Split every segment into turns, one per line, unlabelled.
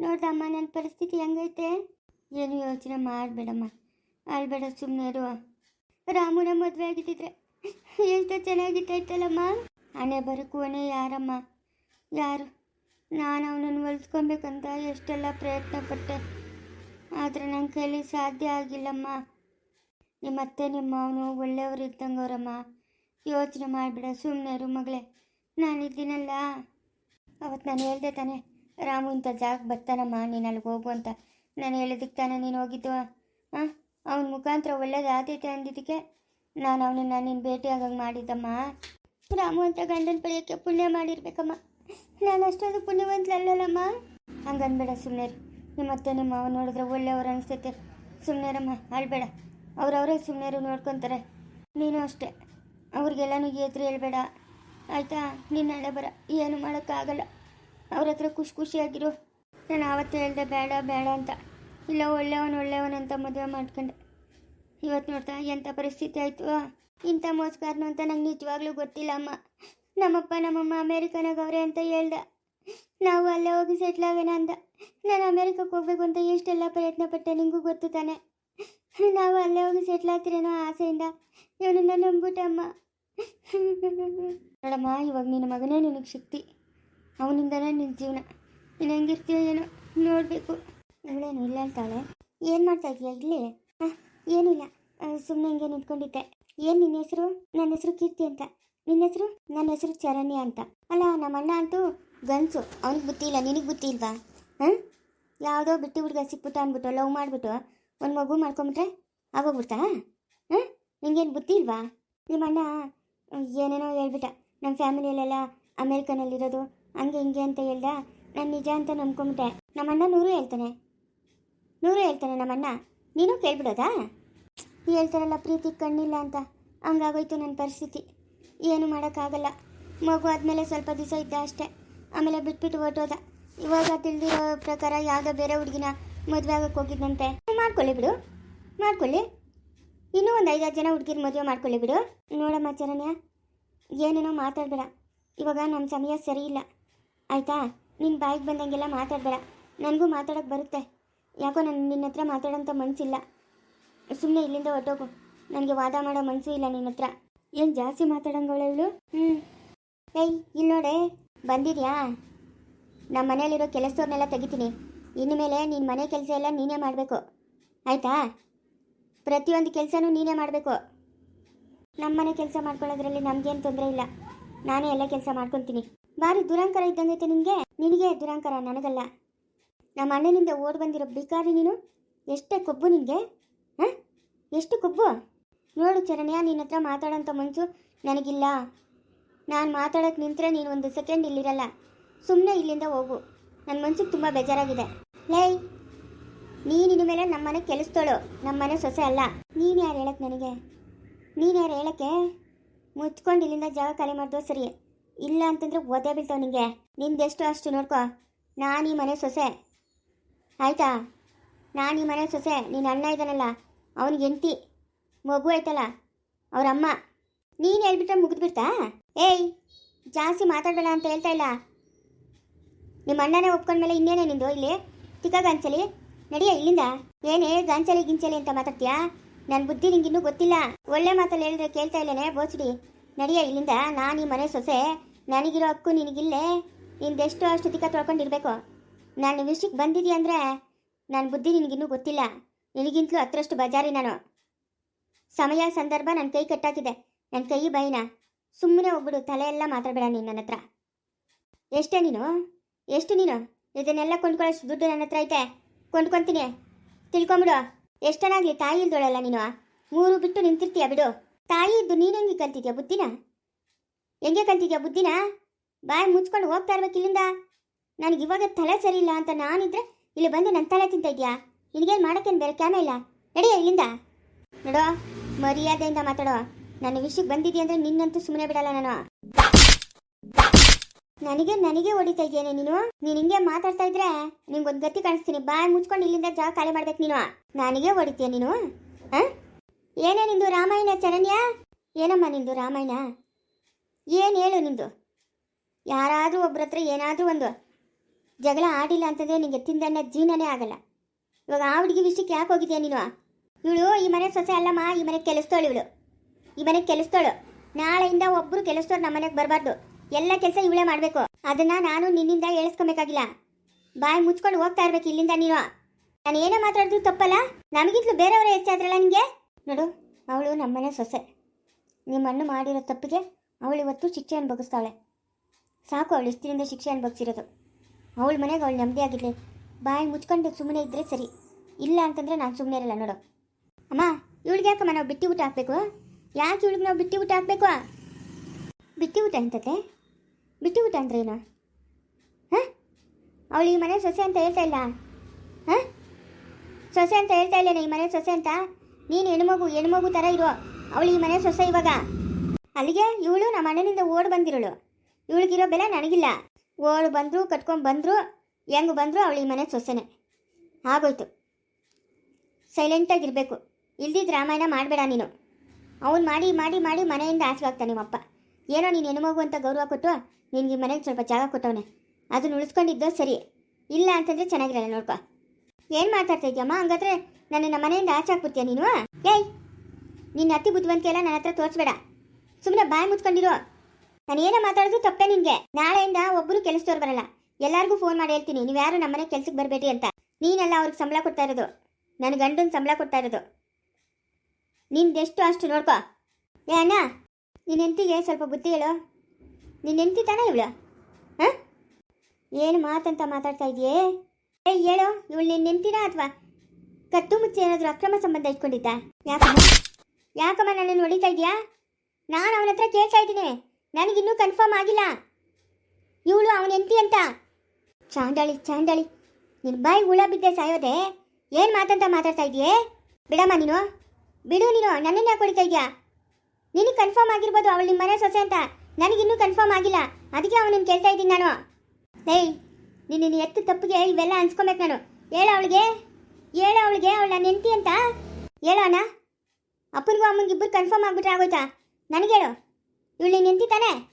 ನೋಡ್ದಮ್ಮ ನನ್ನ ಪರಿಸ್ಥಿತಿ ಹೆಂಗೈತೆ? ಏನು ಯೋಚನೆ ಮಾಡಬೇಡಮ್ಮ ಆಳ್ಬೇಡ ಸುಮ್ಮನೆ ಇರು. ರಾಮುನ ಮದುವೆ ಆಗಿದ್ದಿದ್ರೆ ಎಷ್ಟು ಚೆನ್ನಾಗಿತ್ತೈತಲ್ಲಮ್ಮ ಹಣೆ ಬರಕುವನೇ ಯಾರಮ್ಮ? ಯಾರು? ನಾನು ಅವನನ್ನು ಹೊಲ್ಸ್ಕೊಬೇಕಂತ ಎಷ್ಟೆಲ್ಲ ಪ್ರಯತ್ನ ಪಟ್ಟೆ ಆದರೆ ನನ್ನ ಕೈಲಿ ಸಾಧ್ಯ ಆಗಿಲ್ಲಮ್ಮ. ನಿಮ್ಮ ಅತ್ತೆ ನಿಮ್ಮ ಅವನು ಒಳ್ಳೆಯವರು ಇದ್ದಂಗವ್ರಮ್ಮ. ಯೋಚನೆ ಮಾಡಿಬಿಡ ಸುಮ್ಮನೆ ಇರು ಮಗಳೇ. ನಾನಿದ್ದೀನಲ್ಲ. ಅವತ್ತು ನಾನು ಹೇಳ್ದೆ ತಾನೆ ರಾಮು ಇಂಥ ಜಾಗಕ್ಕೆ ಬರ್ತಾನಮ್ಮ, ನೀನು ಅಲ್ಲಿಗೆ ಹೋಗು ಅಂತ. ನಾನು ಹೇಳಿದಕ್ಕೆ ತಾನೆ ನೀನು ಹೋಗಿದ್ದು. ಹಾಂ? ಅವನ ಮುಖಾಂತರ ಒಳ್ಳೇದಾದೈತೆ ಅಂದಿದ್ದಕ್ಕೆ ನಾನು ಅವನನ್ನು ನೀನು ಭೇಟಿಯಾಗಂಗೆ ಮಾಡಿದ್ದಮ್ಮ. ರಾಮು ಅಂತ ಗಂಡನ ಪಡೆಯೋಕ್ಕೆ ಪುಣ್ಯ ಮಾಡಿರ್ಬೇಕಮ್ಮ. ನಾನು ಅಷ್ಟೊಂದು ಪುಣ್ಯವಂತಲಲ್ಲಮ್ಮ ಹಂಗನ್ಬೇಡ ಸುಮ್ಮನೆ ನಿಮ್ಮ ಅತ್ತೆ ನಿಮ್ಮ ಅವ್ನು ನೋಡಿದ್ರೆ ಒಳ್ಳೆಯವ್ರು ಅನಿಸ್ತೈತೆ. ಸುಮ್ಮನೆರಮ್ಮ ಅಳ್ಬೇಡ. ಅವ್ರವರೇ ಸುಮ್ಮನೆರು ನೋಡ್ಕೊತಾರೆ. ನೀನು ಅಷ್ಟೇ. ಅವ್ರಿಗೆಲ್ಲನೂ ಎದುರು ಹೇಳ್ಬೇಡ. ಆಯಿತಾ? ನಿನ್ನ ಹಳೆ ಬರ. ಏನು ಮಾಡೋಕ್ಕಾಗಲ್ಲ. ಅವ್ರ ಹತ್ರ ಖುಷಿ ಖುಷಿಯಾಗಿರು. ನಾನು ಆವತ್ತು ಹೇಳ್ದೆ, ಬೇಡ ಬೇಡ ಅಂತ. ಇಲ್ಲ, ಒಳ್ಳೆಯವನು ಒಳ್ಳೆಯವನು ಅಂತ ಮದುವೆ ಮಾಡ್ಕೊಂಡೆ. ಇವತ್ತು ನೋಡ್ತಾ ಎಂಥ ಪರಿಸ್ಥಿತಿ ಆಯಿತು? ಇಂಥ ಮೋಸ್ಕಾರನು ಅಂತ ನಂಗೆ ನಿಜವಾಗ್ಲೂ ಗೊತ್ತಿಲ್ಲ, ಅಮ್ಮ. ನಮ್ಮಪ್ಪ ನಮ್ಮಮ್ಮ ಅಮೇರಿಕನಾಗ ಅವರೇ ಅಂತ ಹೇಳ್ದ. ನಾವು ಅಲ್ಲೇ ಹೋಗಿ ಸೆಟ್ಲ್ ಆಗೋಣ ಅಂದ. ನಾನು ಅಮೇರಿಕಕ್ಕೆ ಹೋಗ್ಬೇಕು ಅಂತ ಎಷ್ಟೆಲ್ಲ ಪ್ರಯತ್ನ ಪಟ್ಟೆ ನಿಂಗೂ ಗೊತ್ತು ತಾನೆ. ನಾವು ಅಲ್ಲೇ ಹೋಗಿ ಸೆಟ್ಲ್ ಆಗ್ತಿರೇನೋ ಆಸೆಯಿಂದ. ಇವನನ್ನ ನಂಬಿಟ್ಟೆ ಅಮ್ಮ. ನೋಡಮ್ಮ, ಇವಾಗ ನಿನ್ನ ಮಗನೇ ನಿನಗೆ ಶಕ್ತಿ. ಅವನಿಂದನೇ ನಿನ್ನ ಜೀವನ. ನೀನು ಹೆಂಗಿರ್ತೀಯ ಏನೋ ನೋಡಬೇಕು. ಅವಳೇನು ಇಲ್ಲ ಅಂತಾಳೆ. ಏನು ಮಾಡ್ತಾ ಇದೀಯ ಇಲ್ಲಿ? ಹಾಂ ಏನಿಲ್ಲ ಸುಮ್ಮನೆ ಹಿಂಗೆ ನಿಂತ್ಕೊಂಡಿದ್ದೆ. ಏನು ನಿನ್ನ ಹೆಸರು? ನನ್ನ ಹೆಸರು ಕೀರ್ತಿ ಅಂತ. ನಿನ್ನ ಹೆಸರು? ನನ್ನ ಹೆಸರು ಚರಣ್ಯ ಅಂತ. ಅಲ್ಲ ನಮ್ಮ ಅಣ್ಣ ಅಂತೂ ಗನ್ಸು ಅವ್ನಿಗೆ ಬುದ್ಧಿ ಇಲ್ಲ. ನಿನಗೆ ಬುದ್ಧಿ ಇಲ್ವಾ? ಹಾಂ? ಯಾವುದೋ ಬಿಟ್ಟು ಹುಡುಗ ಸಿಕ್ಬಿಟ್ಟು ಅಂದ್ಬಿಟ್ಟು, ಲವ್ ಮಾಡಿಬಿಟ್ಟು ಒಂದು ಮಗು ಮಾಡ್ಕೊಂಬಿಟ್ರೆ ಆಗೋಗ್ಬಿಡ್ತಾ? ಹಾಂ? ನಿಂಗೇನು ಬುದ್ಧಿ ಇಲ್ವಾ? ನಿಮ್ಮ ಅಣ್ಣ ಏನೇನೋ ಹೇಳ್ಬಿಟ್ಟ. ನಮ್ಮ ಫ್ಯಾಮಿಲಿಯಲ್ಲೆಲ್ಲ ಅಮೇರಿಕನಲ್ಲಿರೋದು. ಹಂಗೆ ಹಿಂಗೆ ಅಂತ ಹೇಳ್ದ. ನಾನು ನಿಜ ಅಂತ ನಂಬ್ಕೊಂಬಿಟ್ಟೆ. ನಮ್ಮಣ್ಣ ನೂರು ಹೇಳ್ತಾನೆ. ನೂರು ಹೇಳ್ತಾನೆ ನಮ್ಮಣ್ಣ. ನೀನು ಕೇಳ್ಬಿಡೋದಾ? ಹೇಳ್ತಾರಲ್ಲ ಪ್ರೀತಿ ಕಣ್ಣಿಲ್ಲ ಅಂತ. ಹಂಗಾಗೋಯ್ತು ನನ್ನ ಪರಿಸ್ಥಿತಿ. ಏನು ಮಾಡೋಕ್ಕಾಗಲ್ಲ. ಮಗು ಆದಮೇಲೆ ಸ್ವಲ್ಪ ದಿವಸ ಇದ್ದ ಅಷ್ಟೇ. ಆಮೇಲೆ ಬಿಟ್ಬಿಟ್ಟು ಹೊರಟೋದ. ಇವಾಗ ತಿಳಿದಿರೋ ಪ್ರಕಾರ ಯಾವುದೋ ಬೇರೆ ಹುಡುಗಿನ ಮದುವೆ ಆಗಕ್ಕೆ ಹೋಗಿದ್ದಂತೆ ಮಾಡ್ಕೊಳ್ಳಿ ಬಿಡು. ಮಾಡ್ಕೊಳ್ಳಿ. ಇನ್ನೂ ಒಂದು ಐದಾರು ಜನ ಹುಡುಗಿರು ಮದುವೆ ಮಾಡ್ಕೊಳ್ಳಿ ಬಿಡು. ನೋಡಮ್ಮ ಚರಣ್ಯ, ಏನೇನೋ ಮಾತಾಡಬೇಡ. ಇವಾಗ ನಮ್ಮ ಸಮಯ ಸರಿ ಇಲ್ಲ. ಆಯಿತಾ? ನಿನ್ನ ಬಾಯಿಗೆ ಬಂದಂಗೆಲ್ಲ ಮಾತಾಡಬೇಡ. ನನಗೂ ಮಾತಾಡಕ್ಕೆ ಬರುತ್ತೆ. ಯಾಕೋ ನಾನು ನಿನ್ನ ಹತ್ರ ಮಾತಾಡೋಂಥ ಮನಸ್ಸಿಲ್ಲ ಸುಮ್ಮನೆ ಇಲ್ಲಿಂದ ಹೊರಟೋಗು. ನನಗೆ ವಾದ ಮಾಡೋ ಮನಸ್ಸು ಇಲ್ಲ ನಿನ್ನ ಹತ್ರ. ಏನು ಜಾಸ್ತಿ ಮಾತಾಡಂಗವಳೆ ಇವಳು? ಹ್ಞೂ ಏಯ್ ಇಲ್ಲಿ ನೋಡೆ. ಬಂದಿದ್ಯಾ? ನಮ್ಮ ಮನೇಲಿರೋ ಕೆಲಸದವ್ರನ್ನೆಲ್ಲ ತೆಗಿತೀನಿ. ಇನ್ಮೇಲೆ ಮೇಲೆ ನಿನ್ನ ಮನೆ ಕೆಲಸ ಎಲ್ಲ ನೀನೇ ಮಾಡಬೇಕು. ಆಯಿತಾ? ಪ್ರತಿಯೊಂದು ಕೆಲಸನೂ ನೀನೇ ಮಾಡಬೇಕು. ನಮ್ಮ ಮನೆ ಕೆಲಸ ಮಾಡ್ಕೊಳ್ಳೋದ್ರಲ್ಲಿ ನಮಗೇನು ತೊಂದರೆ ಇಲ್ಲ. ನಾನೇ ಎಲ್ಲ ಕೆಲಸ ಮಾಡ್ಕೊತೀನಿ. ಭಾರಿ ದುರಂಕರ ಇದ್ದಂಗೈತೆ ನಿನಗೆ? ನಿನಗೆ ದುರಂಕರ? ನನಗಲ್ಲ. ನಮ್ಮ ಅಣ್ಣನಿಂದ ಓಡ್ ಬಂದಿರೋ ಬಿಕಾರಿ ನೀನು? ಎಷ್ಟೇ ಕೊಬ್ಬು ನಿನಗೆ? ಹಾಂ? ಎಷ್ಟು ಕೊಬ್ಬು? ನೋಡು ಚರಣ್ಯ, ನಿನ್ನ ಹತ್ರ ಮಾತಾಡೋಂಥ ಮನಸ್ಸು ನನಗಿಲ್ಲ. ನಾನು ಮಾತಾಡೋಕ್ಕೆ ನಿಂತರೆ ನೀನು ಒಂದು ಸೆಕೆಂಡ್ ಇಲ್ಲಿರಲ್ಲ. ಸುಮ್ಮನೆ ಇಲ್ಲಿಂದ ಹೋಗು. ನನ್ನ ಮನ್ಸಿಗೆ ತುಂಬ ಬೇಜಾರಾಗಿದೆ. ಲೈ ನೀನಿನ ಮೇಲೆ ನಮ್ಮ ಮನೆ ಕೆಲಸದೋಳು. ನಮ್ಮ ಮನೆ ಸೊಸೆ ಅಲ್ಲ. ನೀನು ಯಾರು ಹೇಳಕ್ಕೆ ನನಗೆ? ನೀನು ಯಾರು ಹೇಳಕ್ಕೆ? ಮುಚ್ಕೊಂಡು ಇಲ್ಲಿಂದ ಜಾಗ ಖಾಲಿ ಮಾಡಿದ್ರು ಸರಿ. ಇಲ್ಲ ಅಂತಂದ್ರೆ ಓದೇ ಬೀಳ್ತಾವ ನಿಂಗೆ. ನಿಂದೆಷ್ಟು ಅಷ್ಟು ನೋಡ್ಕೋ. ನಾನು ಈ ಮನೆ ಸೊಸೆ. ಆಯ್ತಾ? ನಾನು ಈ ಮನೆ ಸೊಸೆ. ನಿನ್ನ ಅಣ್ಣ ಇದ್ದಾನಲ್ಲ. ಅವನಿಗೆ ಹೆಂಡ್ತಿ. ಮಗು ಆಯ್ತಲ್ಲ ಅವ್ರ ಅಮ್ಮ. ನೀನು ಹೇಳ್ಬಿಟ್ರೆ ಮುಗಿದ್ಬಿಡ್ತಾ ಏಯ್, ಜಾಸ್ತಿ ಮಾತಾಡಬೇಡ ಅಂತ ಹೇಳ್ತಾ ಇಲ್ಲ. ನಿಮ್ಮ ಅಣ್ಣನೇ ಒಪ್ಕೊಂಡ್ಮೇಲೆ ಇನ್ನೇನೇ ನಿಂದು ಇಲ್ಲಿ? ತಿಕ್ಕ ಗಂಚಲಿ. ನಡಿಯ ಇಲ್ಲಿಂದ? ಏನೇ ಗಂಚಲಿ ಗಿಂಚಲಿ ಅಂತ ಮಾತಾಡ್ತೀಯಾ? ನನ್ನ ಬುದ್ಧಿ ನಿಂಗೆ ನಿಂಗಿನ್ನೂ ಗೊತ್ತಿಲ್ಲ. ಒಳ್ಳೆ ಮಾತಲ್ಲಿ ಹೇಳಿದ್ರೆ ಕೇಳ್ತಾ ಇಲ್ಲೇನೆ ಬೋಚಡಿ. ನಡಿಯ ಇಲ್ಲಿಂದ? ನಾನು ಈ ಮನೆ ಸೊಸೆ. ನನಗಿರೋ ಹಕ್ಕು ನಿನಗಿಲ್ಲೇ? ನಿಂದೆಷ್ಟು ಅಷ್ಟು ತಿಕ್ಕ ತೊಳ್ಕೊಂಡಿರ್ಬೇಕು. ನಾನು ವಿಷಯಕ್ಕೆ ಬಂದಿದ್ದೀಯ ಅಂದರೆ ನನ್ನ ಬುದ್ಧಿ ನಿನಗಿನ್ನೂ ಗೊತ್ತಿಲ್ಲ. ನಿನಗಿಂತಲೂ ಹತ್ರಷ್ಟು ಬಜಾರಿ ನಾನು. ಸಮಯ ಸಂದರ್ಭ ನನ್ನ ಕೈ ಕಟ್ಟಾಕಿದೆ. ನನ್ನ ಕೈ ಬೈನ? ಸುಮ್ಮನೆ ಹೋಗ್ಬಿಡು ತಲೆ ಎಲ್ಲ ಮಾತಾಡಬೇಡ ನೀನು ನನ್ನ ಹತ್ರ. ಎಷ್ಟೇ ನೀನು? ಎಷ್ಟು ನೀನು? ಇದನ್ನೆಲ್ಲ ಕೊಂಡ್ಕೊಳ್ಳೋಷ್ಟು ದುಡ್ಡು ನನ್ನ ಹತ್ರ ಐತೆ. ಕೊಂಡ್ಕೊಂತೀನಿ. ತಿಳ್ಕೊಂಬಿಡು. ಎಷ್ಟನಾಗ್ಲಿ ತಾಯಿ ಇಲ್ದೋಳಲ್ಲ ನೀನು? ಮೂರು ಬಿಟ್ಟು ನಿಂತಿರ್ತೀಯ ಬಿಡು? ತಾಯಿ ಇದ್ದು ನೀನು ಹೆಂಗೆ ಕಲ್ತಿದ್ಯಾ ಬುದ್ಧಿನ? ಹೆಂಗೆ ಕಲ್ತಿದ್ಯಾ ಬುದ್ಧಿನ? ಬಾಯ್ ಮುಚ್ಕೊಂಡು ಹೋಗ್ತಾ ಇರ್ಬೇಕು ಇಲ್ಲಿಂದ. ನನಗೆ ಇವಾಗ ತಲೆ ಸರಿ ಇಲ್ಲ ಅಂತ ನಾನಿದ್ರೆ ಇಲ್ಲಿ ಬಂದು ನನ್ನ ತಲೆ ತಿಂತ ಇದೆಯಾ? ನಿನಗೇನು ಮಾಡೋಕ್ಕೇನು ಬೇರೆ ಕ್ಯಾಮೆ ಇಲ್ಲ? ರೆಡಿ ಇಲ್ಲಿಂದ? ನೋಡೋ, ಮರ್ಯಾದೆಯಿಂದ ಮಾತಾಡೋ. ನನ್ನ ವಿಷಯಕ್ಕೆ ಬಂದಿದ್ಯಾ ಅಂದ್ರೆ ನಿನ್ನಂತೂ ಸುಮ್ಮನೆ ಬಿಡಲ್ಲ ನಾನು. ನನಗೆ ನನಗೆ ಹೊಡಿತಾ ಇದೆಯೇನೆ ನೀನು? ನೀನು ಹಿಂಗೆ ಮಾತಾಡ್ತಾ ಇದ್ರೆ ಒಂದು ಗತಿ ಕಾಣಿಸ್ತೀನಿ. ಬಾಯ್ ಮುಚ್ಕೊಂಡು ಇಲ್ಲಿಂದ ಜಾಗ ಖಾಲಿ ಮಾಡ್ಬೇಕು ನೀನು. ನನಗೆ ಹೊಡಿತೀಯ ನೀನು? ಏನೇ ನಿಂದು ರಾಮಾಯಣ, ಚರಣ್ಯ? ಏನಮ್ಮ ನಿಂದು ರಾಮಾಯಣ? ಏನು ಹೇಳು ನಿಂದು? ಯಾರಾದರೂ ಒಬ್ಬರ ಹತ್ರ ಏನಾದರೂ ಒಂದು ಜಗಳ ಆಡಿಲ್ಲ ಅಂತಂದರೆ ನಿಮಗೆ ತಿಂದನ್ನ ಜೀವನನೇ ಆಗಲ್ಲ. ಇವಾಗ ಆ ಹುಡುಗಿ ವಿಷಯಕ್ಕೆ ಯಾಕೆ ಹೋಗಿದ್ಯಾ ನೀನು? ಇವಳು ಈ ಮನೆ ಸೊಸೆ ಅಲ್ಲಮ್ಮ, ಈ ಮನೆಗೆ ಕೆಲಸದೋಳು ಇವಳು. ಈ ಮನೆಗೆ ಕೆಲಸದೋಳು ನಾಳೆಯಿಂದ ಒಬ್ಬರು ಕೆಲಸದವ್ರು ನಮ್ಮ ಮನೆಗೆ ಬರಬಾರ್ದು. ಎಲ್ಲ ಕೆಲಸ ಇವಳೇ ಮಾಡಬೇಕು. ಅದನ್ನು ನಾನು ನಿನ್ನಿಂದ ಹೇಳಿಸ್ಕೊಬೇಕಾಗಿಲ್ಲ. ಬಾಯಿ ಮುಚ್ಕೊಂಡು ಹೋಗ್ತಾ ಇರ್ಬೇಕು ಇಲ್ಲಿಂದ ನೀನು. ನಾನು ಏನೇ ಮಾತಾಡಿದ್ರು ತಪ್ಪಲ್ಲ? ನಮಗಿಂತಲೂ ಬೇರೆಯವರೇ ಹೆಚ್ಚಾದ್ರಲ್ಲ ನಿಮಗೆ ನೋಡು, ಅವಳು ನಮ್ಮನೆ ಸೊಸೆ. ನಿಮ್ಮನ್ನು ಮಾಡಿರೋ ತಪ್ಪಿಗೆ ಅವಳು ಇವತ್ತು ಶಿಕ್ಷೆ ಅನುಭವಿಸ್ತಾಳೆ ಸಾಕು ಅವಳು, ಇಷ್ಟಿನಿಂದ ಶಿಕ್ಷೆ ಅನುಭವಿಸಿರೋದು ಅವಳ ಮನೆಗೆ ಅವಳು ನೆಮ್ಮದಿ ಆಗಿರಲಿ. ಬಾಯಿ ಮುಚ್ಕೊಂಡು ಸುಮ್ಮನೆ ಇದ್ದರೆ ಸರಿ. ಇಲ್ಲ ಅಂತಂದರೆ ನಾನು ಸುಮ್ಮನೆ ಇರಲ್ಲ, ನೋಡು. ಅಮ್ಮ, ಇವಳಿಗೆ ಯಾಕಮ್ಮ ನಾವು ಬಿಟ್ಟಿ ಊಟ ಹಾಕಬೇಕು? ಯಾಕೆ ಇವಳಿಗೆ ನಾವು ಬಿಟ್ಟಿ ಊಟ ಹಾಕಬೇಕು? ಬಿಟ್ಟಿ ಊಟ ಅಂತತೆ ಬಿಟ್ಟಿ ಊಟ ಅಂದ್ರೆ ಏನು? ಹಾಂ? ಅವಳು ಈ ಮನೆ ಸೊಸೆ ಅಂತ ಹೇಳ್ತಾ ಇಲ್ಲ? ಹಾಂ? ಸೊಸೆ ಅಂತ ಹೇಳ್ತಾ ಇಲ್ಲ ಈ ಮನೆ ಸೊಸೆ ಅಂತ? ನೀನು ಹೆಣ್ಮಗು ಹೆಣ್ಮಗು ಥರ ಇರೋ. ಅವಳು ಈ ಮನೆ ಸೊಸೆ ಇವಾಗ. ಅಲ್ಲಿಗೆ ಇವಳು ನಮ್ಮ ಅಣ್ಣನಿಂದ ಓಡಿ ಬಂದಿರೋಳು. ಇವಳಿಗಿರೋ ಬೆಲೆ ನನಗಿಲ್ಲ. ಓಡ್ ಬಂದರು, ಕಟ್ಕೊಂಡು ಬಂದರು, ಹೆಂಗೆ ಬಂದರು ಅವಳು ಮನೆ ಸೊಸೆನೆ. ಆಗೋಯ್ತು ಸೈಲೆಂಟಾಗಿರಬೇಕು ಇಲ್ದಿದ್ದು ರಾಮಾಯಣ ಮಾಡಬೇಡ ನೀನು. ಅವ್ನು ಮಾಡಿ ಮಾಡಿ ಮಾಡಿ ಮನೆಯಿಂದ ಆಗ್ತಾನೆ ನಿಮ್ಮಪ್ಪ ಏನೋ ನೀನು ಹೆಣ್ಮಗು ಅಂತ ಗೌರವ ಕೊಟ್ಟು ನಿನಗೆ ಮನೆಗೆ ಸ್ವಲ್ಪ ಜಾಗ ಕೊಟ್ಟವನೆ. ಅದನ್ನು ಉಳಿಸ್ಕೊಂಡಿದ್ದೋ ಸರಿ. ಇಲ್ಲ ಅಂತಂದರೆ ಚೆನ್ನಾಗಿರಲ್ಲ ನೋಡ್ಕೊ. ಏನು ಮಾತಾಡ್ತಾ ಇದೆಯಮ್ಮ ಹಂಗಾದ್ರೆ ನನ್ನ ಮನೆಯಿಂದ ಆಚೆ ಹಾಕ್ಬಿಡ್ತೀಯ ನೀನು? ಏಯ್! ನಿನ್ನ ಅತಿ ಬುದ್ಧಿವಂತಿಕೆ ಎಲ್ಲ ನನ್ನ ಹತ್ರ ತೋರಿಸ್ಬೇಡ. ಸುಮ್ಮನೆ ಬಾಯಿ ಮುಚ್ಕೊಂಡಿರೋ. ನಾನು ಏನೋ ಮಾತಾಡೋದು ತಪ್ಪೇ ನಿನಗೆ. ನಾಳೆಯಿಂದ ಒಬ್ಬರು ಕೆಲಸದವ್ರು ಬರಲ್ಲ. ಎಲ್ಲರಿಗೂ ಫೋನ್ ಮಾಡಿ ಹೇಳ್ತೀನಿ. ನೀವು ಯಾರು ನಮ್ಮನೆ ಕೆಲ್ಸಕ್ಕೆ ಬರಬೇಡಿ ಅಂತ. ನೀನೆಲ್ಲ ಅವ್ರಿಗೆ ಸಂಬಳ ಕೊಡ್ತಾ ಇರೋದು. ನನ್ನ ಗಂಡನ ಸಂಬಳ ಕೊಡ್ತಾ ಇರೋದು. ನಿಂದೆಷ್ಟು ಅಷ್ಟು ನೋಡ್ಕೊ. ಏ ಅಣ್ಣ ನಿನ್ನ ಹೆಂಡತಿಗೆ ಸ್ವಲ್ಪ ಬುದ್ಧಿ ಹೇಳು. ನಿನ್ನ ಹೆಂಡತಿ ತಾನೇ ಇವಳು? ಹಾಂ? ಏನು ಮಾತಂತ ಮಾತಾಡ್ತಾ ಇದೆಯೇ ಏ, ಹೇಳು. ಇವಳು ನಿನ್ನ ಹೆಂಡ್ತಿನ ಅಥವಾ ಕತ್ತು ಮುಚ್ಚಿ ಏನಾದರೂ ಅಕ್ರಮ ಸಂಬಂಧ ಇಟ್ಕೊಂಡಿದ್ದ? ಯಾಕಮ್ಮ? ಯಾಕಮ್ಮ ನನ್ನನ್ನು ಹೊಡಿತಾ ಇದೆಯಾ ನಾನು ಅವನ ಹತ್ರ ಕೇಳ್ತಾ ಇದ್ದೀನಿ. ನನಗಿನ್ನೂ ಕನ್ಫರ್ಮ್ ಆಗಿಲ್ಲ. ಇವಳು ಅವನ ಹೆಂಡತಿ ಅಂತ. ಚಾಂಡಾಳಿ ಚಾಂಡಾಳಿ ನಿನ್ನ ಬಾಯಿ ಹುಳ ಬಿದ್ದೆ ಸಾಯೋದೆ. ಏನು ಮಾತಂತ ಮಾತಾಡ್ತಾ ಇದೆಯೇ ಬಿಡಮ್ಮ ನೀನು. ಬಿಡು ನೀನು, ನನ್ನನ್ನು ಯಾಕೆ ಹೊಡಿತಾ ಇದೆಯಾ? ನಿನಗೆ ಕನ್ಫರ್ಮ್ ಆಗಿರ್ಬೋದು ಅವಳು ನಿಮ್ಮ ಮನೆ ಸೊಸೆ ಅಂತ. ನನಗಿನ್ನೂ ಕನ್ಫರ್ಮ್ ಆಗಿಲ್ಲ. ಅದಕ್ಕೆ ಅವನನ್ನು ಕೇಳ್ತಾ ಇದ್ದೀನಿ ನಾನು. ಏಯ್ ನೀನು ನಿನ್ನ ಎತ್ತು ತಪ್ಪಿಗೆ ಇವೆಲ್ಲ ಅನ್ಸ್ಕೊಬೇಕು ನಾನು. ಹೇಳ ಅವಳಿಗೆ. ಹೇಳ ಅವಳಿಗೆ ಅವಳು ನನ್ನ ಹೆಂಡತಿ ಅಂತ. ಹೇಳೋಣ. ಅಪ್ಪನಿಗೂ ಅಮ್ಮನಿಗೆ ಇಬ್ಬರು ಕನ್ಫರ್ಮ್ ಆಗ್ಬಿಟ್ರೆ ಆಗೋಯ್ತಾ? ನನಗೆ ಹೇಳು ಇವಳು ತಾನೇ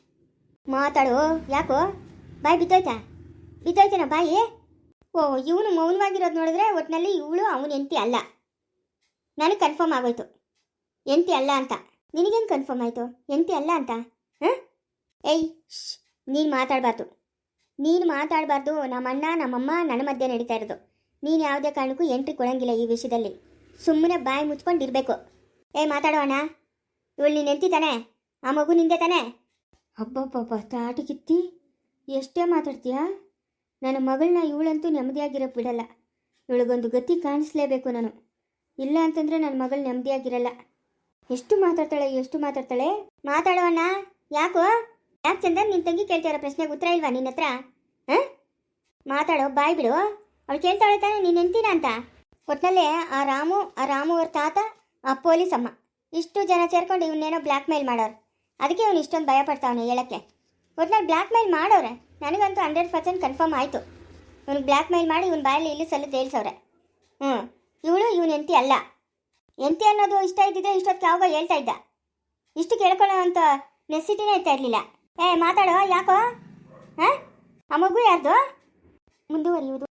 ಮಾತಾಡು. ಯಾಕೋ? ಬಾಯಿ ಬಿದ್ದೋಯ್ತಾ? ಬಿದ್ದೋಯ್ತಾನ ಬಾಯಿ? ಓ, ಇವನು ಮೌನವಾಗಿರೋದು ನೋಡಿದ್ರೆ ಒಟ್ಟಿನಲ್ಲಿ ಇವಳು ಅವನ ಎಂತಿ ಅಲ್ಲ. ನನಗೆ ಕನ್ಫರ್ಮ್ ಆಗೋಯ್ತು. ಎಂತಿ ಅಲ್ಲ ಅಂತ. ನಿನಗೇನು ಕನ್ಫರ್ಮ್ ಆಯಿತು? ಎಂತಿ ಅಲ್ಲ ಅಂತ? ಹಾಂ? ಏಯ್ ನೀನು ಮಾತಾಡಬಾರ್ದು. ನೀನು ಮಾತಾಡಬಾರ್ದು. ನಮ್ಮಣ್ಣ, ನಮ್ಮಮ್ಮ ನನ್ನ ಮಧ್ಯೆ ನಡೀತಾ ಇರೋದು. ನೀನು ಯಾವುದೇ ಕಾರಣಕ್ಕೂ ಎಂಟ್ರಿ ಕೊಡಂಗಿಲ್ಲ ಈ ವಿಷಯದಲ್ಲಿ. ಸುಮ್ಮನೆ ಬಾಯಿ ಮುಚ್ಕೊಂಡಿರಬೇಕು. ಏಯ್, ಮಾತಾಡೋ ಅಣ್ಣ. ಇವಳು ನೀನು ಎಂತಿ ತಾನೆ ಆ ಮಗು ನಿಂದೆ ತಾನೆ? ತಾಟಿ ಕಿತ್ತಿ. ಎಷ್ಟೇ ಮಾತಾಡ್ತೀಯಾ? ನನ್ನ ಮಗಳನ್ನ ಇವಳಂತೂ ನೆಮ್ಮದಿಯಾಗಿರೋ ಬಿಡಲ್ಲ. ಇವಳಿಗೊಂದು ಗತಿ ಕಾಣಿಸ್ಲೇಬೇಕು ನಾನು. ಇಲ್ಲ ಅಂತಂದರೆ ನನ್ನ ಮಗಳು ನೆಮ್ಮದಿಯಾಗಿರಲ್ಲ. ಎಷ್ಟು ಮಾತಾಡ್ತಾಳೆ ಎಷ್ಟು ಮಾತಾಡ್ತಾಳೆ? ಮಾತಾಡೋಣ ಯಾಕೋ? ಯಾಕೆ ಚಂದ ನಿನ್ನ ತಂಗಿ ಕೇಳ್ತಿರೋ ಪ್ರಶ್ನೆಗೆ ಉತ್ತರ ಇಲ್ವಾ ನಿನ್ನ ಹತ್ರ? ಹಾಂ? ಮಾತಾಡೋ ಬಾಯ್ ಬಿಡು. ಅವಳು ಕೇಳ್ತಾಳೆ ತಾನೆ ನೀನು ಎಂತೀನ ಅಂತ? ಒಟ್ಟಿನಲ್ಲೇ ಆ ರಾಮು ಆ ರಾಮು ಅವ್ರ ತಾತ ಆ ಪೊಲೀಸ್ ಅಮ್ಮ ಇಷ್ಟು ಜನ ಸೇರ್ಕೊಂಡು ಇವನ್ನೇನೋ ಬ್ಲ್ಯಾಕ್ ಮೇಲ್ ಮಾಡೋರು. ಅದಕ್ಕೆ ಇವನು ಇಷ್ಟೊಂದು ಭಯ ಪಡ್ತಾವನೆ ಹೇಳಕ್ಕೆ. ಒಟ್ನಲ್ಲಿ ಬ್ಲ್ಯಾಕ್ ಮೇಲ್ ಮಾಡೋರೆ. ನನಗಂತೂ ಹಂಡ್ರೆಡ್ ಪರ್ಸೆಂಟ್ ಕನ್ಫರ್ಮ್ ಆಯಿತು. ಇವನು ಬ್ಲ್ಯಾಕ್ ಮೇಲ್ ಮಾಡಿ ಇವನ ಬಾಯಲ್ಲಿ ಇಲ್ಲಿ ಸಲ್ಲು ತೇಳ್ಸವ್ರೆ. ಹ್ಞೂ ಇವಳು ಇವನು ಎಂತಿ ಅಲ್ಲ. ಎಂತಿ ಅನ್ನೋದು ಇಷ್ಟ ಇದ್ದಿದ್ರೆ ಇಷ್ಟೊತ್ತು ಯಾವಾಗ ಹೇಳ್ತಾ ಇದ್ದ. ಇಷ್ಟು ಕೇಳ್ಕೊಳ್ಳೋ ಅಂತ ನೆಸಿಟಿನೇ ಇರ್ತಾ ಇರಲಿಲ್ಲ. ಏ, ಮಾತಾಡೋ? ಯಾಕೋ? ಹಾಂ? ಆ ಮಗು ಯಾರ್ದು? ಮುಂದುವರಿಯುವುದು.